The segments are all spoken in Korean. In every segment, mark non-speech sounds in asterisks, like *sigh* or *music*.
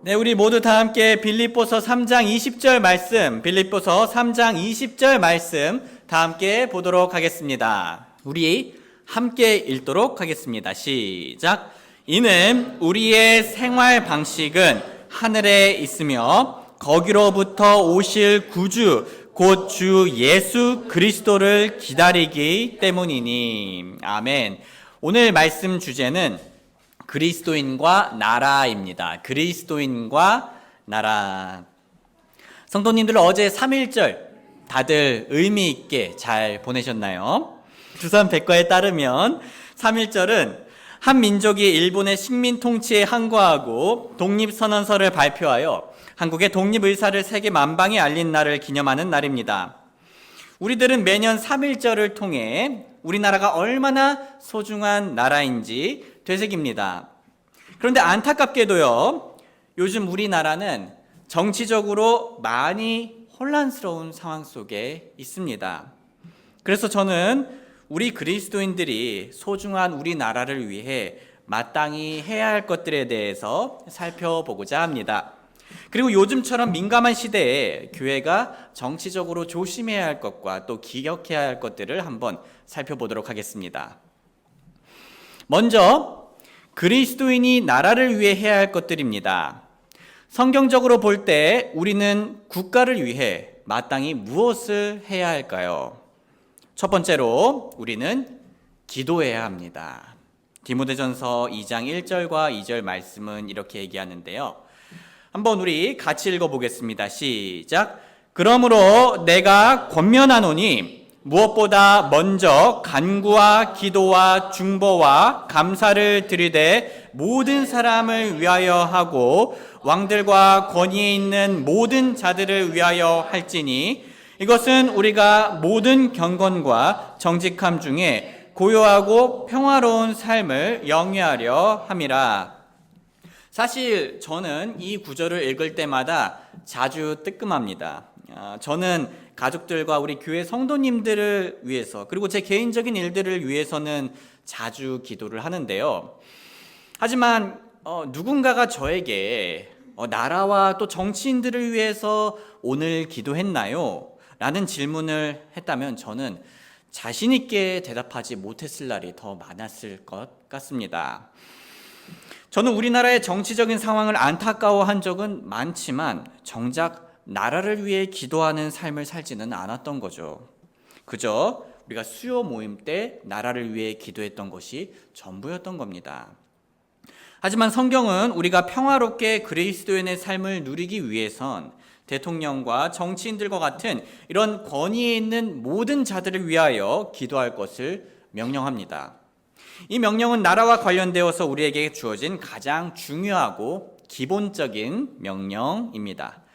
네, 우리 모두 다 함께 빌립보서 3장 20절 말씀, 빌립보서 3장 20절 말씀 다 함께 보도록 하겠습니다. 우리 함께 읽도록 하겠습니다. 시작. 이는 우리의 생활 방식은 하늘에 있으며 거기로부터 오실 구주 곧 주 예수 그리스도를 기다리기 때문이니. 아멘. 오늘 말씀 주제는 그리스도인과 나라입니다. 그리스도인과 나라. 성도님들 어제 3일절 다들 의미 있게 잘 보내셨나요? 두산 백과에 따르면 3일절은 한 민족이 일본의 식민 통치에 항거하고 독립선언서를 발표하여 한국의 독립 의사를 세계 만방에 알린 날을 기념하는 날입니다. 우리들은 매년 3일절을 통해 우리나라가 얼마나 소중한 나라인지 되새깁니다. 그런데 안타깝게도요, 요즘 우리나라는 정치적으로 많이 혼란스러운 상황 속에 있습니다. 그래서 저는 우리 그리스도인들이 소중한 우리나라를 위해 마땅히 해야 할 것들에 대해서 살펴보고자 합니다. 그리고 요즘처럼 민감한 시대에 교회가 정치적으로 조심해야 할 것과 또 기억해야 할 것들을 한번 살펴보도록 하겠습니다. 먼저 그리스도인이 나라를 위해 해야 할 것들입니다. 성경적으로 볼 때 우리는 국가를 위해 마땅히 무엇을 해야 할까요? 첫 번째로 우리는 기도해야 합니다. 디모데전서 2장 1절과 2절 말씀은 이렇게 얘기하는데요. 한번 우리 같이 읽어 보겠습니다. 시작. 그러므로 내가 권면하노니 무엇보다 먼저 간구와 기도와 중보와 감사를 드리되 모든 사람을 위하여 하고 왕들과 권위에 있는 모든 자들을 위하여 할지니 이것은 우리가 모든 경건과 정직함 중에 고요하고 평화로운 삶을 영위하려 함이라. 사실 저는 이 구절을 읽을 때마다 자주 뜨끔합니다. 아, 저는 가족들과 우리 교회 성도님들을 위해서 그리고 제 개인적인 일들을 위해서는 자주 기도를 하는데요. 하지만 어, 누군가가 저에게 어, 나라와 또 정치인들을 위해서 오늘 기도했나요? 라는 질문을 했다면 저는 자신 있게 대답하지 못했을 날이 더 많았을 것 같습니다. 저는 우리나라의 정치적인 상황을 안타까워한 적은 많지만 정작 나라를 위해 기도하는 삶을 살지는 않았던 거죠. 그저 우리가 수요 모임 때 나라를 위해 기도했던 것이 전부였던 겁니다. 하지만 성경은 우리가 평화롭게 그리스도인의 삶을 누리기 위해선 대통령과 정치인들과 같은 이런 권위에 있는 모든 자들을 위하여 기도할 것을 명령합니다. 이 명령은 나라와 관련되어서 우리에게 주어진 가장 중요하고 기본적인 명령입니다.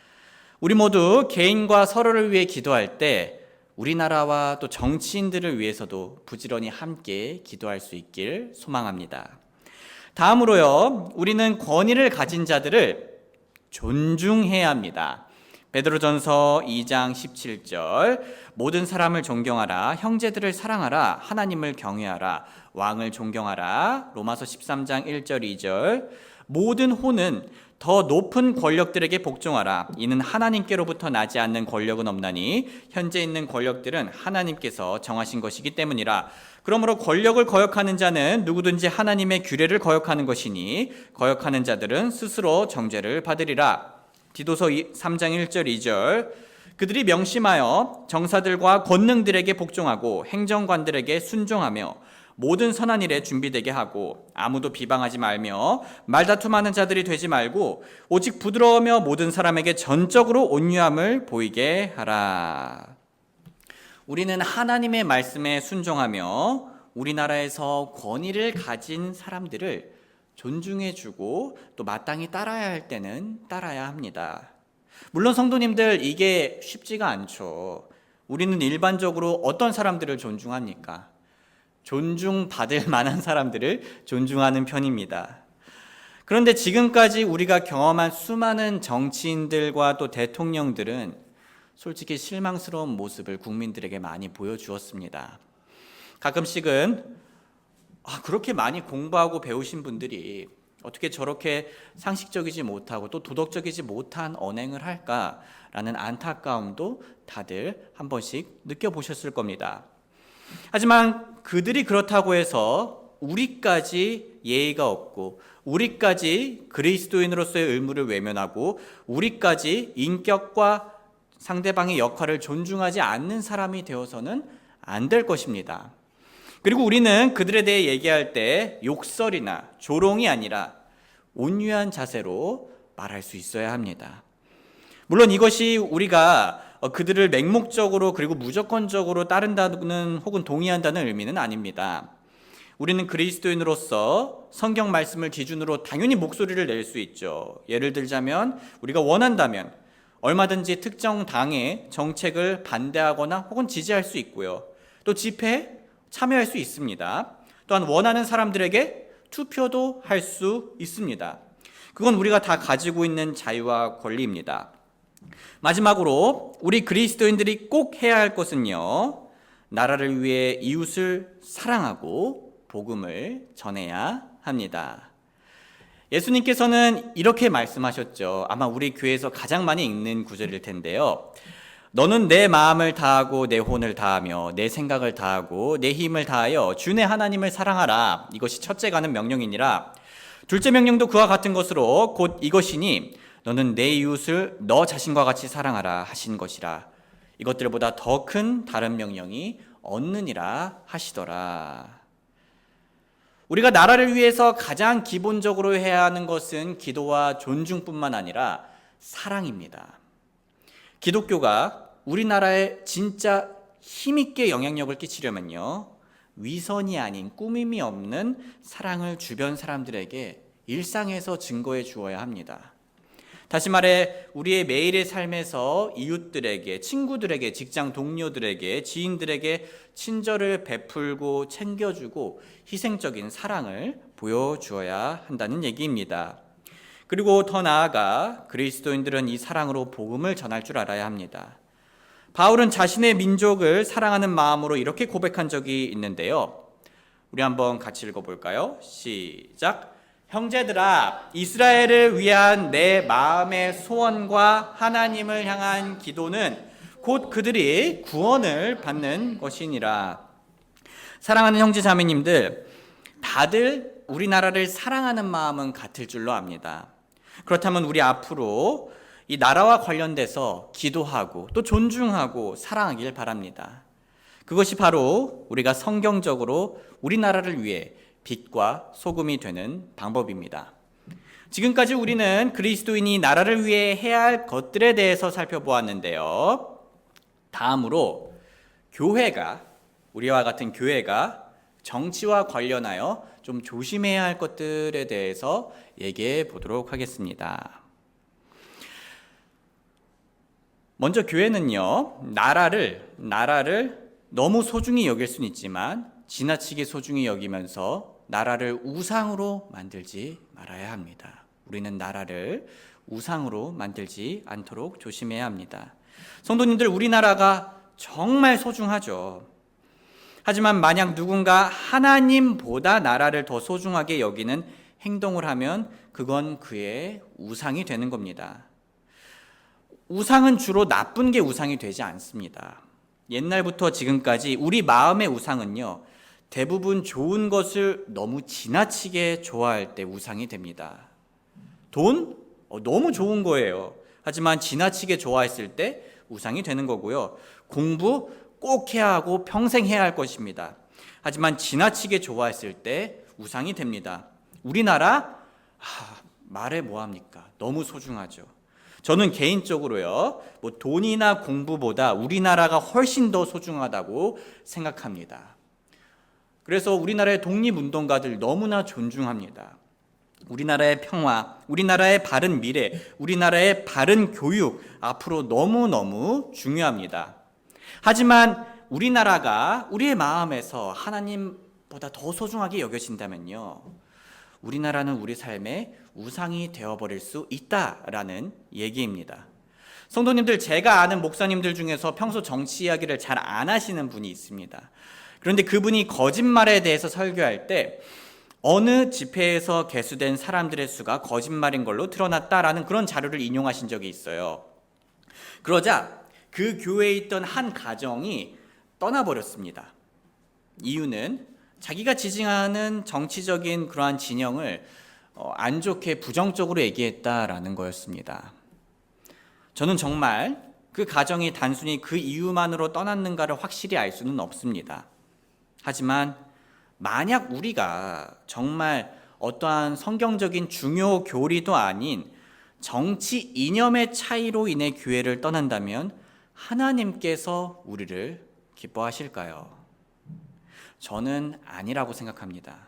우리 모두 개인과 서로를 위해 기도할 때 우리나라와 또 정치인들을 위해서도 부지런히 함께 기도할 수 있길 소망합니다. 다음으로요, 우리는 권위를 가진 자들을 존중해야 합니다. 베드로전서 2장 17절 모든 사람을 존경하라 형제들을 사랑하라 하나님을 경외하라 왕을 존경하라 로마서 13장 1절 2절 모든 호는 더 높은 권력들에게 복종하라. 이는 하나님께로부터 나지 않는 권력은 없나니 현재 있는 권력들은 하나님께서 정하신 것이기 때문이라. 그러므로 권력을 거역하는 자는 누구든지 하나님의 규례를 거역하는 것이니 거역하는 자들은 스스로 정죄를 받으리라. 디도서 3장 1절 2절. 그들이 명심하여 정사들과 권능들에게 복종하고 행정관들에게 순종하며 모든 선한 일에 준비되게 하고 아무도 비방하지 말며 말다툼하는 자들이 되지 말고 오직 부드러우며 모든 사람에게 전적으로 온유함을 보이게 하라. 우리는 하나님의 말씀에 순종하며 우리나라에서 권위를 가진 사람들을 존중해주고 또 마땅히 따라야 할 때는 따라야 합니다. 물론 성도님들 이게 쉽지가 않죠. 우리는 일반적으로 어떤 사람들을 존중합니까? 존중받을 *laughs* 만한 사람들을 존중하는 편입니다. 그런데 지금까지 우리가 경험한 수많은 정치인들과 또 대통령들은 솔직히 실망스러운 모습을 국민들에게 많이 보여주었습니다. 가끔씩은 아, 그렇게 많이 공부하고 배우신 분들이 어떻게 저렇게 상식적이지 못하고 또 도덕적이지 못한 언행을 할까라는 안타까움도 다들 한 번씩 느껴보셨을 겁니다. 하지만 그들이 그렇다고 해서 우리까지 예의가 없고 우리까지 그리스도인으로서의 의무를 외면하고 우리까지 인격과 상대방의 역할을 존중하지 않는 사람이 되어서는 안 될 것입니다. 그리고 우리는 그들에 대해 얘기할 때 욕설이나 조롱이 아니라 온유한 자세로 말할 수 있어야 합니다. 물론 이것이 우리가 어, 그들을 맹목적으로 그리고 무조건적으로 따른다는 혹은 동의한다는 의미는 아닙니다. 우리는 그리스도인으로서 성경 말씀을 기준으로 당연히 목소리를 낼 수 있죠. 예를 들자면 우리가 원한다면 얼마든지 특정 당의 정책을 반대하거나 혹은 지지할 수 있고요. 또 집회에 참여할 수 있습니다. 또한 원하는 사람들에게 투표도 할 수 있습니다. 그건 우리가 다 가지고 있는 자유와 권리입니다. 마지막으로 우리 그리스도인들이 꼭 해야 할 것은요. 나라를 위해 이웃을 사랑하고 복음을 전해야 합니다. 예수님께서는 이렇게 말씀하셨죠. 아마 우리 교회에서 가장 많이 읽는 구절일 텐데요. 너는 내 마음을 다하고 내 혼을 다하며 내 생각을 다하고 내 힘을 다하여 주내 하나님을 사랑하라. 이것이 첫째 가는 명령이니라. 둘째 명령도 그와 같은 것으로 곧 이것이니 너는 내 이웃을 너 자신과 같이 사랑하라 하신 것이라. 이것들보다 더 큰 다른 명령이 없느니라 하시더라. 우리가 나라를 위해서 가장 기본적으로 해야 하는 것은 기도와 존중뿐만 아니라 사랑입니다. 기독교가 우리나라에 진짜 힘있게 영향력을 끼치려면요. 위선이 아닌 꾸밈이 없는 사랑을 주변 사람들에게 일상에서 증거해 주어야 합니다. 다시 말해 우리의 매일의 삶에서 이웃들에게, 친구들에게, 직장 동료들에게, 지인들에게 친절을 베풀고 챙겨주고 희생적인 사랑을 보여주어야 한다는 얘기입니다. 그리고 더 나아가 그리스도인들은 이 사랑으로 복음을 전할 줄 알아야 합니다. 바울은 자신의 민족을 사랑하는 마음으로 이렇게 고백한 적이 있는데요. 우리 한번 같이 읽어볼까요? 시작. 형제들아, 이스라엘을 위한 내 마음의 소원과 하나님을 향한 기도는 곧 그들이 구원을 받는 것이니라. 사랑하는 형제 자매님들, 다들 우리나라를 사랑하는 마음은 같을 줄로 압니다. 그렇다면 우리 앞으로 이 나라와 관련돼서 기도하고 또 존중하고 사랑하길 바랍니다. 그것이 바로 우리가 성경적으로 우리나라를 위해 빛과 소금이 되는 방법입니다. 지금까지 우리는 그리스도인이 나라를 위해 해야 할 것들에 대해서 살펴보았는데요. 다음으로 교회가 우리와 같은 교회가 정치와 관련하여 좀 조심해야 할 것들에 대해서 얘기해 보도록 하겠습니다. 먼저 교회는요, 나라를, 나라를 너무 소중히 여길 수는 있지만 지나치게 소중히 여기면서 나라를 우상으로 만들지 말아야 합니다. 우리는 나라를 우상으로 만들지 않도록 조심해야 합니다. 성도님들, 우리나라가 정말 소중하죠. 하지만 만약 누군가 하나님보다 나라를 더 소중하게 여기는 행동을 하면 그건 그의 우상이 되는 겁니다. 우상은 주로 나쁜 게 우상이 되지 않습니다. 옛날부터 지금까지 우리 마음의 우상은요, 대부분 좋은 것을 너무 지나치게 좋아할 때 우상이 됩니다. 돈? 어, 너무 좋은 거예요. 하지만 지나치게 좋아했을 때 우상이 되는 거고요. 공부 꼭 해야 하고 평생 해야 할 것입니다. 하지만 지나치게 좋아했을 때 우상이 됩니다. 우리나라 아, 말해 뭐 합니까? 너무 소중하죠. 저는 개인적으로요, 뭐 돈이나 공부보다 우리나라가 훨씬 더 소중하다고 생각합니다. 그래서 우리나라의 독립운동가들 너무나 존중합니다. 우리나라의 평화, 우리나라의 바른 미래, 우리나라의 바른 교육 앞으로 너무너무 중요합니다. 하지만 우리나라가 우리의 마음에서 하나님보다 더 소중하게 여겨진다면요. 우리나라는 우리 삶의 우상이 되어버릴 수 있다라는 얘기입니다. 성도님들, 제가 아는 목사님들 중에서 평소 정치 이야기를 잘 안 하시는 분이 있습니다. 그런데 그분이 거짓말에 대해서 설교할 때 어느 집회에서 개수된 사람들의 수가 거짓말인 걸로 드러났다라는 그런 자료를 인용하신 적이 있어요. 그러자 그 교회에 있던 한 가정이 떠나버렸습니다. 이유는 자기가 지지하는 정치적인 그러한 진영을 어, 안 좋게 부정적으로 얘기했다라는 거였습니다. 저는 정말 그 가정이 단순히 그 이유만으로 떠났는가를 확실히 알 수는 없습니다. 하지만 만약 우리가 정말 어떠한 성경적인 중요 교리도 아닌 정치 이념의 차이로 인해 교회를 떠난다면 하나님께서 우리를 기뻐하실까요? 저는 아니라고 생각합니다.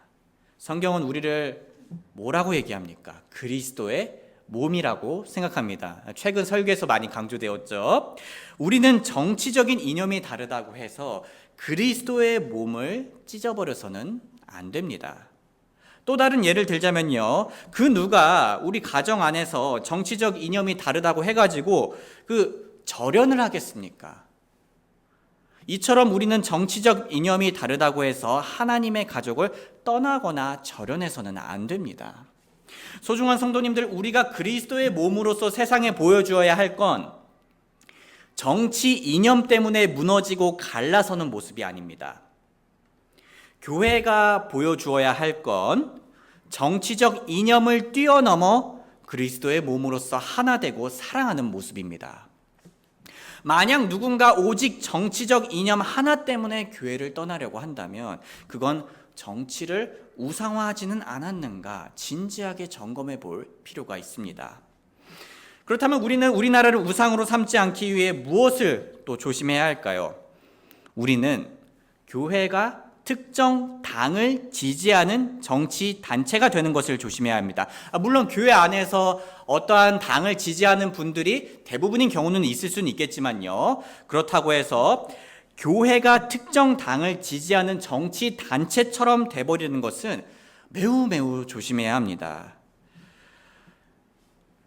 성경은 우리를 뭐라고 얘기합니까? 그리스도의 몸이라고 생각합니다. 최근 설교에서 많이 강조되었죠. 우리는 정치적인 이념이 다르다고 해서 그리스도의 몸을 찢어버려서는 안 됩니다. 또 다른 예를 들자면요. 그 누가 우리 가정 안에서 정치적 이념이 다르다고 해가지고 그 절연을 하겠습니까? 이처럼 우리는 정치적 이념이 다르다고 해서 하나님의 가족을 떠나거나 절연해서는 안 됩니다. 소중한 성도님들, 우리가 그리스도의 몸으로서 세상에 보여주어야 할 건 정치 이념 때문에 무너지고 갈라서는 모습이 아닙니다. 교회가 보여주어야 할 건 정치적 이념을 뛰어넘어 그리스도의 몸으로서 하나 되고 사랑하는 모습입니다. 만약 누군가 오직 정치적 이념 하나 때문에 교회를 떠나려고 한다면 그건 정치를 우상화하지는 않았는가 진지하게 점검해 볼 필요가 있습니다. 그렇다면 우리는 우리나라를 우상으로 삼지 않기 위해 무엇을 또 조심해야 할까요? 우리는 교회가 특정 당을 지지하는 정치 단체가 되는 것을 조심해야 합니다. 아, 물론 교회 안에서 어떠한 당을 지지하는 분들이 대부분인 경우는 있을 수는 있겠지만요. 그렇다고 해서 교회가 특정 당을 지지하는 정치 단체처럼 돼버리는 것은 매우 매우 조심해야 합니다.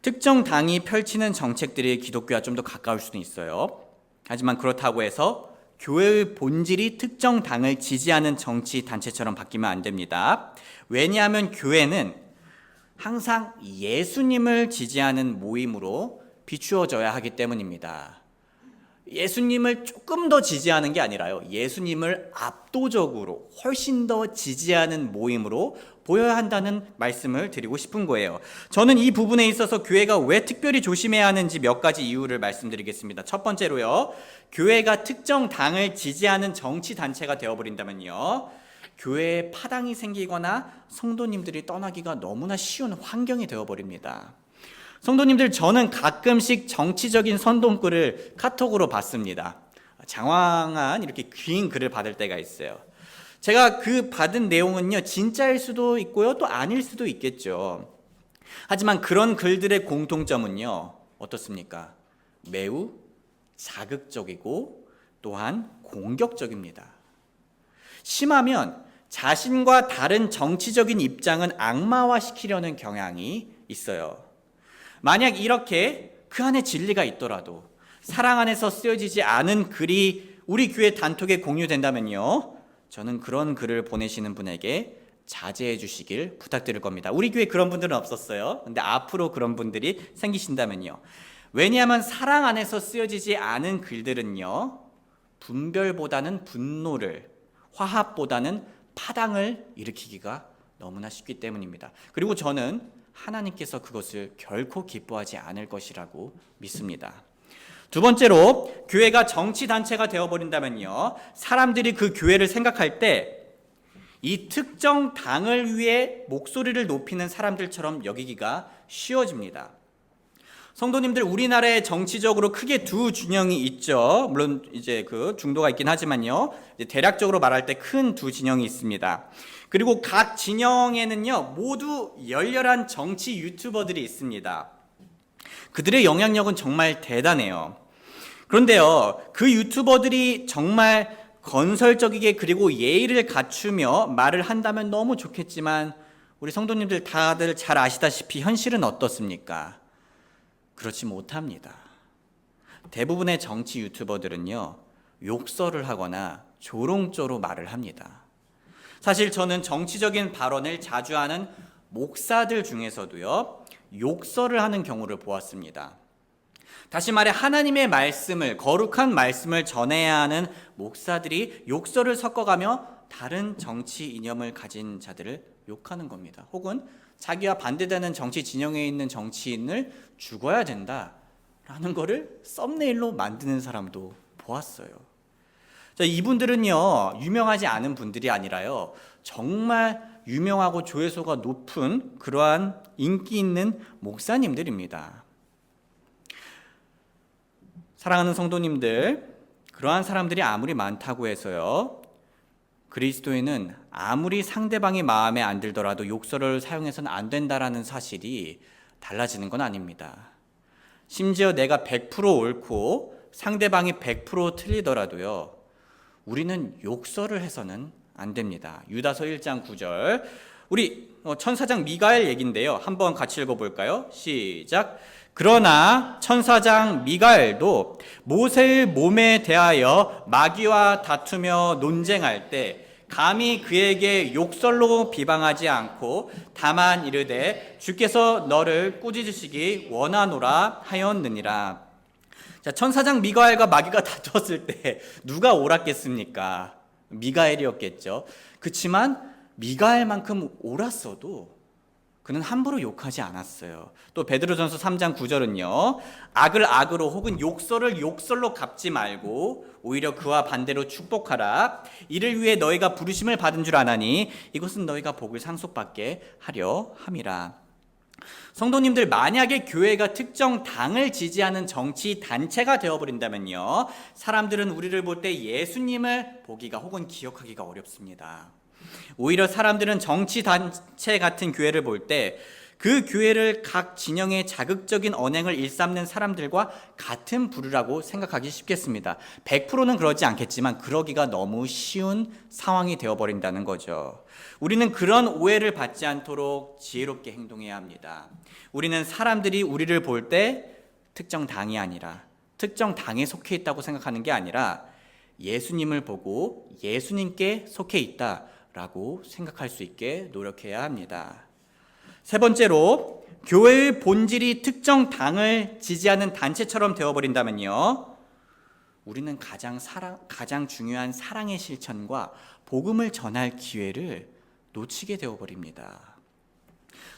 특정 당이 펼치는 정책들이 기독교와 좀 더 가까울 수도 있어요. 하지만 그렇다고 해서 교회의 본질이 특정 당을 지지하는 정치 단체처럼 바뀌면 안 됩니다. 왜냐하면 교회는 항상 예수님을 지지하는 모임으로 비추어져야 하기 때문입니다. 예수님을 조금 더 지지하는 게 아니라요. 예수님을 압도적으로 훨씬 더 지지하는 모임으로 보여야 한다는 말씀을 드리고 싶은 거예요. 저는 이 부분에 있어서 교회가 왜 특별히 조심해야 하는지 몇 가지 이유를 말씀드리겠습니다. 첫 번째로요. 교회가 특정 당을 지지하는 정치 단체가 되어버린다면요. 교회에 파당이 생기거나 성도님들이 떠나기가 너무나 쉬운 환경이 되어버립니다. 성도님들 저는 가끔씩 정치적인 선동글을 카톡으로 받습니다. 장황한 이렇게 긴 글을 받을 때가 있어요. 제가 그 받은 내용은요, 진짜일 수도 있고요, 또 아닐 수도 있겠죠. 하지만 그런 글들의 공통점은요, 어떻습니까? 매우 자극적이고 또한 공격적입니다. 심하면 자신과 다른 정치적인 입장은 악마화시키려는 경향이 있어요. 만약 이렇게 그 안에 진리가 있더라도 사랑 안에서 쓰여지지 않은 글이 우리 교회 단톡에 공유된다면요. 저는 그런 글을 보내시는 분에게 자제해 주시길 부탁드릴 겁니다. 우리 교회 그런 분들은 없었어요. 근데 앞으로 그런 분들이 생기신다면요. 왜냐하면 사랑 안에서 쓰여지지 않은 글들은요. 분별보다는 분노를, 화합보다는 파당을 일으키기가 너무나 쉽기 때문입니다. 그리고 저는 하나님께서 그것을 결코 기뻐하지 않을 것이라고 믿습니다. 두 번째로 교회가 정치 단체가 되어 버린다면요. 사람들이 그 교회를 생각할 때 이 특정 당을 위해 목소리를 높이는 사람들처럼 여기기가 쉬워집니다. 성도님들 우리나라에 정치적으로 크게 두 진영이 있죠. 물론 이제 그 중도가 있긴 하지만요. 대략적으로 말할 때 큰 두 진영이 있습니다. 그리고 각 진영에는요 모두 열렬한 정치 유튜버들이 있습니다. 그들의 영향력은 정말 대단해요. 그런데요, 그 유튜버들이 정말 건설적이게 그리고 예의를 갖추며 말을 한다면 너무 좋겠지만 우리 성도님들 다들 잘 아시다시피 현실은 어떻습니까? 그렇지 못합니다. 대부분의 정치 유튜버들은요, 욕설을 하거나 조롱조로 말을 합니다. 사실 저는 정치적인 발언을 자주 하는 목사들 중에서도요, 욕설을 하는 경우를 보았습니다. 다시 말해 하나님의 말씀을 거룩한 말씀을 전해야 하는 목사들이 욕설을 섞어가며 다른 정치 이념을 가진 자들을 욕하는 겁니다. 혹은 자기와 반대되는 정치 진영에 있는 정치인을 죽어야 된다라는 거를 썸네일로 만드는 사람도 보았어요. 자, 이분들은요 유명하지 않은 분들이 아니라요 정말 유명하고 조회수가 높은 그러한 인기 있는 목사님들입니다. 사랑하는 성도님들, 그러한 사람들이 아무리 많다고 해서요. 그리스도인은 아무리 상대방이 마음에 안 들더라도 욕설을 사용해서는 안 된다라는 사실이 달라지는 건 아닙니다. 심지어 내가 100% 옳고 상대방이 100% 틀리더라도요. 우리는 욕설을 해서는 안 됩니다. 유다서 1장 9절. 우리 어, 천사장 미가엘 얘긴데요. 한번 같이 읽어볼까요? 시작. 그러나 천사장 미가엘도 모세의 몸에 대하여 마귀와 다투며 논쟁할 때 감히 그에게 욕설로 비방하지 않고 다만 이르되 주께서 너를 꾸짖으시기 원하노라 하였느니라. 자, 천사장 미가엘과 마귀가 *laughs* 다투었을 때 누가 옳았겠습니까? 미가엘이었겠죠. 그렇지만 미가엘만큼 옳았어도 그는 함부로 욕하지 않았어요. 또 베드로전서 3장 9절은요. 악을 악으로 혹은 욕설을 욕설로 갚지 말고 오히려 그와 반대로 축복하라. 이를 위해 너희가 부르심을 받은 줄 아나니 이것은 너희가 복을 상속받게 하려 함이라. 성도님들 만약에 교회가 특정 당을 지지하는 정치 단체가 되어버린다면요 사람들은 우리를 볼 때 예수님을 보기가 혹은 기억하기가 어렵습니다. 오히려 사람들은 정치 단체 같은 교회를 볼때 그 교회를 각 진영의 자극적인 언행을 일삼는 사람들과 같은 부류라고 생각하기 쉽겠습니다. 100%는 그러지 않겠지만 그러기가 너무 쉬운 상황이 되어버린다는 거죠. 우리는 그런 오해를 받지 않도록 지혜롭게 행동해야 합니다. 우리는 사람들이 우리를 볼 때 특정 당이 아니라 특정 당에 속해 있다고 생각하는 게 아니라 예수님을 보고 예수님께 속해 있다라고 생각할 수 있게 노력해야 합니다. 세 번째로 교회의 본질이 특정 당을 지지하는 단체처럼 되어버린다면요. 우리는 가장 사랑, 가장 중요한 사랑의 실천과 복음을 전할 기회를 놓치게 되어버립니다.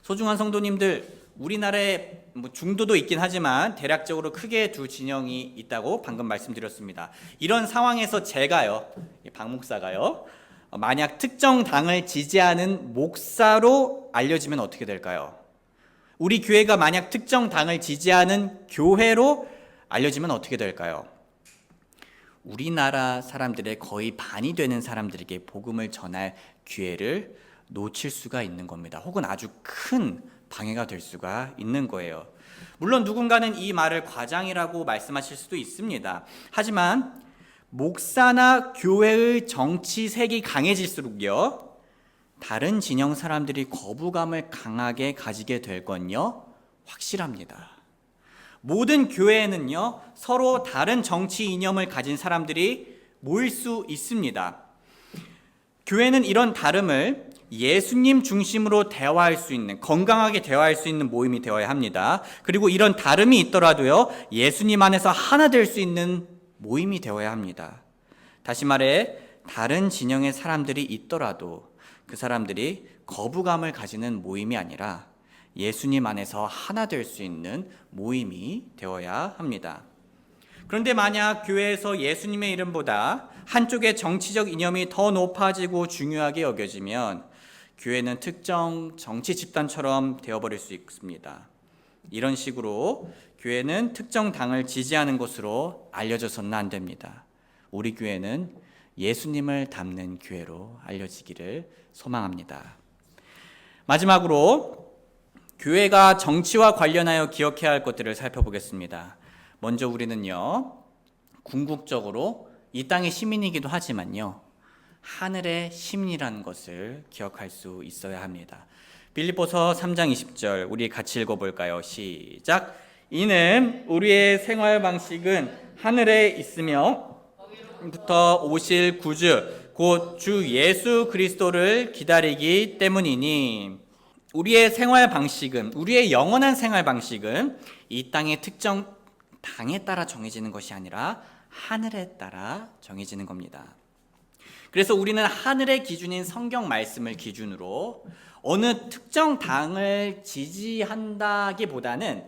소중한 성도님들, 우리나라에 뭐 중도도 있긴 하지만 대략적으로 크게 두 진영이 있다고 방금 말씀드렸습니다. 이런 상황에서 제가요, 박 목사가요, 만약 특정 당을 지지하는 목사로 알려지면 어떻게 될까요? 우리 교회가 만약 특정 당을 지지하는 교회로 알려지면 어떻게 될까요? 우리나라 사람들의 거의 반이 되는 사람들에게 복음을 전할 기회를 놓칠 수가 있는 겁니다. 혹은 아주 큰 방해가 될 수가 있는 거예요. 물론 누군가는 이 말을 과장이라고 말씀하실 수도 있습니다. 하지만 목사나 교회의 정치색이 강해질수록요, 다른 진영 사람들이 거부감을 강하게 가지게 될 건요, 확실합니다. 모든 교회에는요, 서로 다른 정치 이념을 가진 사람들이 모일 수 있습니다. 교회는 이런 다름을 예수님 중심으로 대화할 수 있는, 건강하게 대화할 수 있는 모임이 되어야 합니다. 그리고 이런 다름이 있더라도요, 예수님 안에서 하나 될 수 있는 모임이 되어야 합니다. 다시 말해, 다른 진영의 사람들이 있더라도 그 사람들이 거부감을 가지는 모임이 아니라 예수님 안에서 하나 될 수 있는 모임이 되어야 합니다. 그런데 만약 교회에서 예수님의 이름보다 한쪽의 정치적 이념이 더 높아지고 중요하게 여겨지면 교회는 특정 정치 집단처럼 되어버릴 수 있습니다. 이런 식으로 교회는 특정 당을 지지하는 것으로 알려져서는 안 됩니다. 우리 교회는 예수님을 담는 교회로 알려지기를 소망합니다. 마지막으로 교회가 정치와 관련하여 기억해야 할 것들을 살펴보겠습니다. 먼저 우리는요, 궁극적으로 이 땅의 시민이기도 하지만요, 하늘의 시민이라는 것을 기억할 수 있어야 합니다. 빌립보서 3장 20절 우리 같이 읽어볼까요? 시작. 이는 우리의 생활 방식은 하늘에 있으며 부터 오실 구주 곧 주 예수 그리스도를 기다리기 때문이니 우리의 생활 방식은 우리의 영원한 생활 방식은 이 땅의 특정 당에 따라 정해지는 것이 아니라 하늘에 따라 정해지는 겁니다. 그래서 우리는 하늘의 기준인 성경 말씀을 기준으로 어느 특정 당을 지지한다기보다는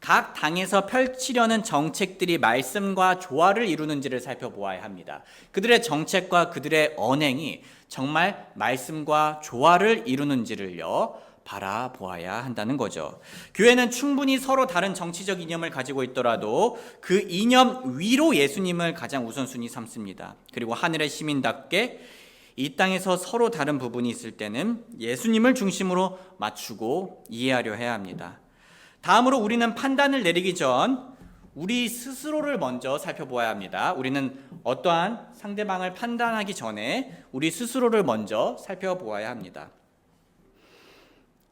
각 당에서 펼치려는 정책들이 말씀과 조화를 이루는지를 살펴보아야 합니다. 그들의 정책과 그들의 언행이 정말 말씀과 조화를 이루는지를요, 바라보아야 한다는 거죠. 교회는 충분히 서로 다른 정치적 이념을 가지고 있더라도 그 이념 위로 예수님을 가장 우선순위 삼습니다. 그리고 하늘의 시민답게 이 땅에서 서로 다른 부분이 있을 때는 예수님을 중심으로 맞추고 이해하려 해야 합니다. 다음으로 우리는 판단을 내리기 전 우리 스스로를 먼저 살펴보아야 합니다. 우리는 어떠한 상대방을 판단하기 전에 우리 스스로를 먼저 살펴보아야 합니다.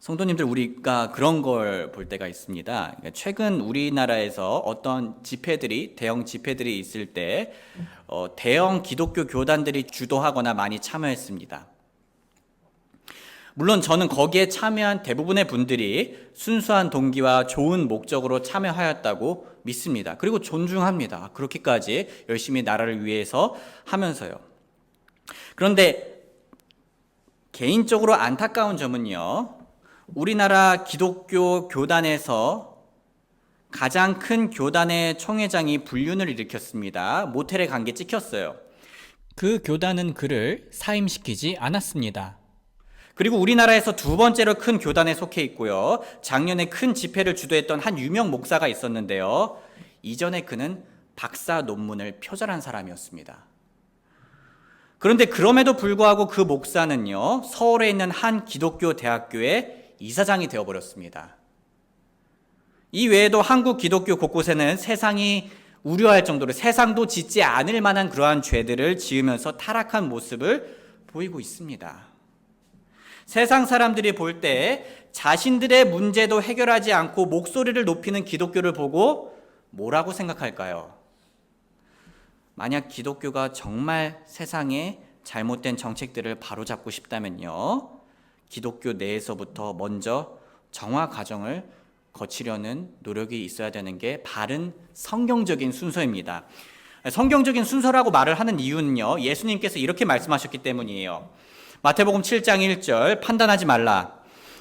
성도님들 우리가 그런 걸 볼 때가 있습니다. 그러니까 최근 우리나라에서 어떤 집회들이 대형 집회들이 있을 때 어, 대형 기독교 교단들이 주도하거나 많이 참여했습니다. 물론 저는 거기에 참여한 대부분의 분들이 순수한 동기와 좋은 목적으로 참여하였다고 믿습니다. 그리고 존중합니다. 그렇게까지 열심히 나라를 위해서 하면서요. 그런데 개인적으로 안타까운 점은요. 우리나라 기독교 교단에서 가장 큰 교단의 총회장이 불륜을 일으켰습니다. 모텔에 간 게 찍혔어요. 그 교단은 그를 사임시키지 않았습니다. 그리고 우리나라에서 두 번째로 큰 교단에 속해 있고요. 작년에 큰 집회를 주도했던 한 유명 목사가 있었는데요. 이전에 그는 박사 논문을 표절한 사람이었습니다. 그런데 그럼에도 불구하고 그 목사는요, 서울에 있는 한 기독교 대학교의 이사장이 되어버렸습니다. 이 외에도 한국 기독교 곳곳에는 세상이 우려할 정도로 세상도 짓지 않을 만한 그러한 죄들을 지으면서 타락한 모습을 보이고 있습니다. 세상 사람들이 볼 때 자신들의 문제도 해결하지 않고 목소리를 높이는 기독교를 보고 뭐라고 생각할까요? 만약 기독교가 정말 세상에 잘못된 정책들을 바로잡고 싶다면요. 기독교 내에서부터 먼저 정화 과정을 거치려는 노력이 있어야 되는 게 바른 성경적인 순서입니다. 성경적인 순서라고 말을 하는 이유는요. 예수님께서 이렇게 말씀하셨기 때문이에요. 마태복음 7장 1절 판단하지 말라.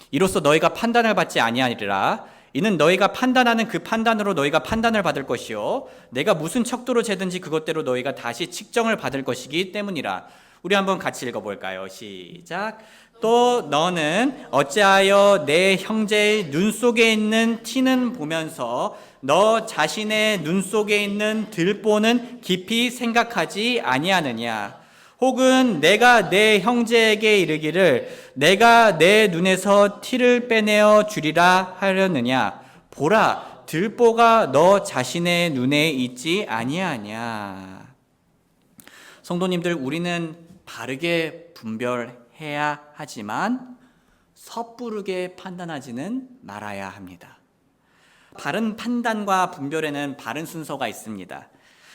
이로써 너희가 판단을 받지 아니하리라. 이는 너희가 판단하는 그 판단으로 너희가 판단을 받을 것이요 내가 무슨 척도로 재든지 그것대로 너희가 다시 측정을 받을 것이기 때문이라. 우리 한번 같이 읽어 볼까요? 시작. 또 너는 어찌하여 내 형제의 눈 속에 있는 티는 보면서 너 자신의 눈 속에 있는 들보는 깊이 생각하지 아니하느냐? 혹은 내가 내 형제에게 이르기를 내가 내 눈에서 티를 빼내어 주리라 하려느냐 보라 들보가 너 자신의 눈에 있지 아니하냐 성도님들 우리는 바르게 분별 해야 하지만 섣부르게 판단하지는 말아야 합니다. 바른 판단과 분별에는 바른 순서가 있습니다.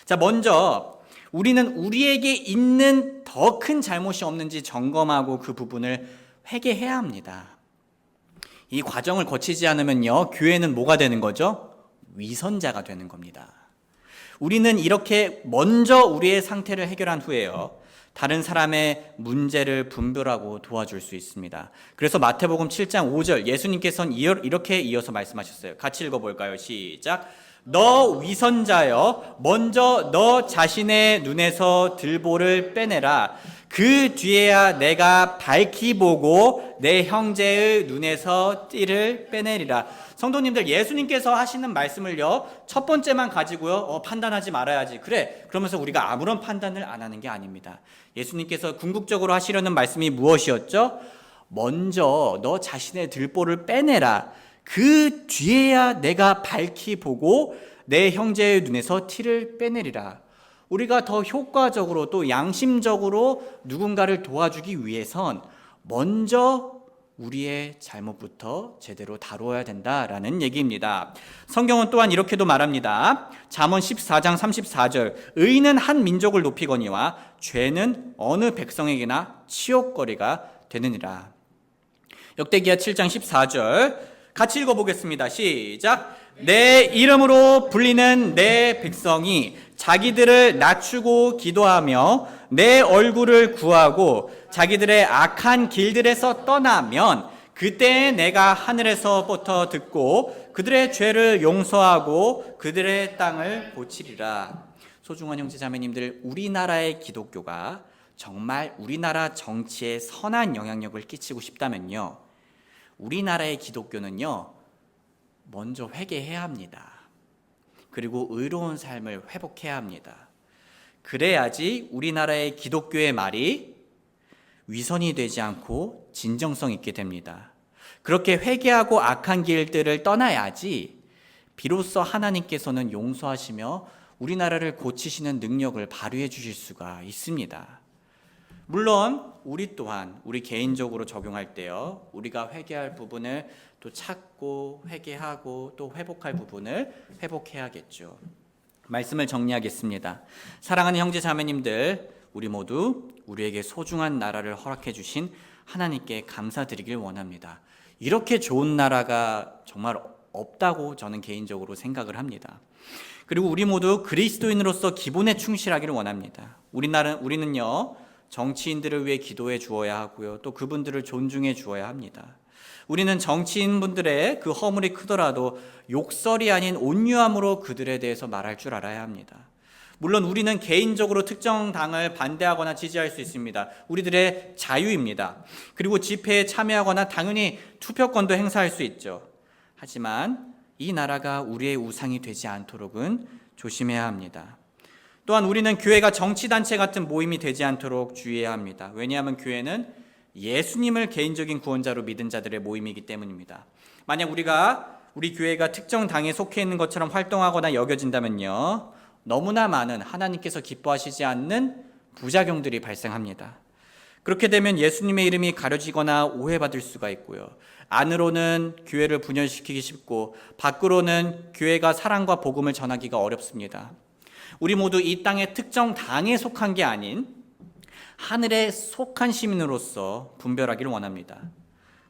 자, 먼저 우리는 우리에게 있는 더 큰 잘못이 없는지 점검하고 그 부분을 회개해야 합니다. 이 과정을 거치지 않으면요, 교회는 뭐가 되는 거죠? 위선자가 되는 겁니다. 우리는 이렇게 먼저 우리의 상태를 해결한 후에요. 다른 사람의 문제를 분별하고 도와줄 수 있습니다. 그래서 마태복음 7장 5절 예수님께서는 이렇게 이어서 말씀하셨어요. 같이 읽어볼까요? 시작. 너 위선자여 먼저 너 자신의 눈에서 들보를 빼내라 그 뒤에야 내가 밝히 보고 내 형제의 눈에서 띠를 빼내리라 성도님들 예수님께서 하시는 말씀을요 첫 번째만 가지고요. 어, 판단하지 말아야지. 그래. 그러면서 우리가 아무런 판단을 안 하는 게 아닙니다. 예수님께서 궁극적으로 하시려는 말씀이 무엇이었죠? 먼저 너 자신의 들보를 빼내라. 그 뒤에야 내가 밝히 보고 내 형제의 눈에서 티를 빼내리라. 우리가 더 효과적으로 또 양심적으로 누군가를 도와주기 위해선 먼저 우리의 잘못부터 제대로 다루어야 된다라는 얘기입니다. 성경은 또한 이렇게도 말합니다. 잠언 14장 34절 의인은 한 민족을 높이거니와 죄는 어느 백성에게나 치욕거리가 되느니라. 역대기하 7장 14절 같이 읽어보겠습니다. 시작. 내 이름으로 불리는 내 백성이 자기들을 낮추고 기도하며 내 얼굴을 구하고 자기들의 악한 길들에서 떠나면 그때 내가 하늘에서부터 듣고 그들의 죄를 용서하고 그들의 땅을 고치리라. 소중한 형제 자매님들, 우리나라의 기독교가 정말 우리나라 정치에 선한 영향력을 끼치고 싶다면요. 우리나라의 기독교는요. 먼저 회개해야 합니다. 그리고 의로운 삶을 회복해야 합니다. 그래야지 우리나라의 기독교의 말이 위선이 되지 않고 진정성 있게 됩니다. 그렇게 회개하고 악한 길들을 떠나야지 비로소 하나님께서는 용서하시며 우리나라를 고치시는 능력을 발휘해 주실 수가 있습니다. 물론 우리 또한 우리 개인적으로 적용할 때요. 우리가 회개할 부분을 또 찾고 회개하고 또 회복할 부분을 회복해야겠죠. 말씀을 정리하겠습니다. 사랑하는 형제 자매님들, 우리 모두 우리에게 소중한 나라를 허락해 주신 하나님께 감사드리길 원합니다. 이렇게 좋은 나라가 정말 없다고 저는 개인적으로 생각을 합니다. 그리고 우리 모두 그리스도인으로서 기본에 충실하기를 원합니다. 우리나라 우리는요 정치인들을 위해 기도해 주어야 하고요, 또 그분들을 존중해 주어야 합니다. 우리는 정치인분들의 그 허물이 크더라도 욕설이 아닌 온유함으로 그들에 대해서 말할 줄 알아야 합니다. 물론 우리는 개인적으로 특정 당을 반대하거나 지지할 수 있습니다. 우리들의 자유입니다. 그리고 집회에 참여하거나 당연히 투표권도 행사할 수 있죠. 하지만 이 나라가 우리의 우상이 되지 않도록은 조심해야 합니다. 또한 우리는 교회가 정치단체 같은 모임이 되지 않도록 주의해야 합니다. 왜냐하면 교회는 예수님을 개인적인 구원자로 믿은 자들의 모임이기 때문입니다. 만약 우리가 우리 교회가 특정 당에 속해 있는 것처럼 활동하거나 여겨진다면요. 너무나 많은 하나님께서 기뻐하시지 않는 부작용들이 발생합니다. 그렇게 되면 예수님의 이름이 가려지거나 오해받을 수가 있고요. 안으로는 교회를 분열시키기 쉽고 밖으로는 교회가 사랑과 복음을 전하기가 어렵습니다. 우리 모두 이 땅의 특정 당에 속한 게 아닌 하늘에 속한 시민으로서 분별하기를 원합니다.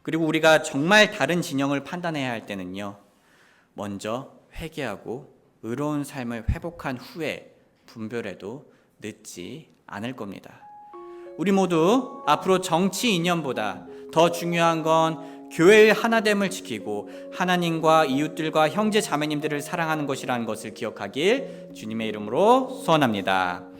그리고 우리가 정말 다른 진영을 판단해야 할 때는요. 먼저 회개하고 의로운 삶을 회복한 후에 분별해도 늦지 않을 겁니다. 우리 모두 앞으로 정치 이념보다 더 중요한 건 교회의 하나됨을 지키고 하나님과 이웃들과 형제 자매님들을 사랑하는 것이라는 것을 기억하길 주님의 이름으로 소원합니다.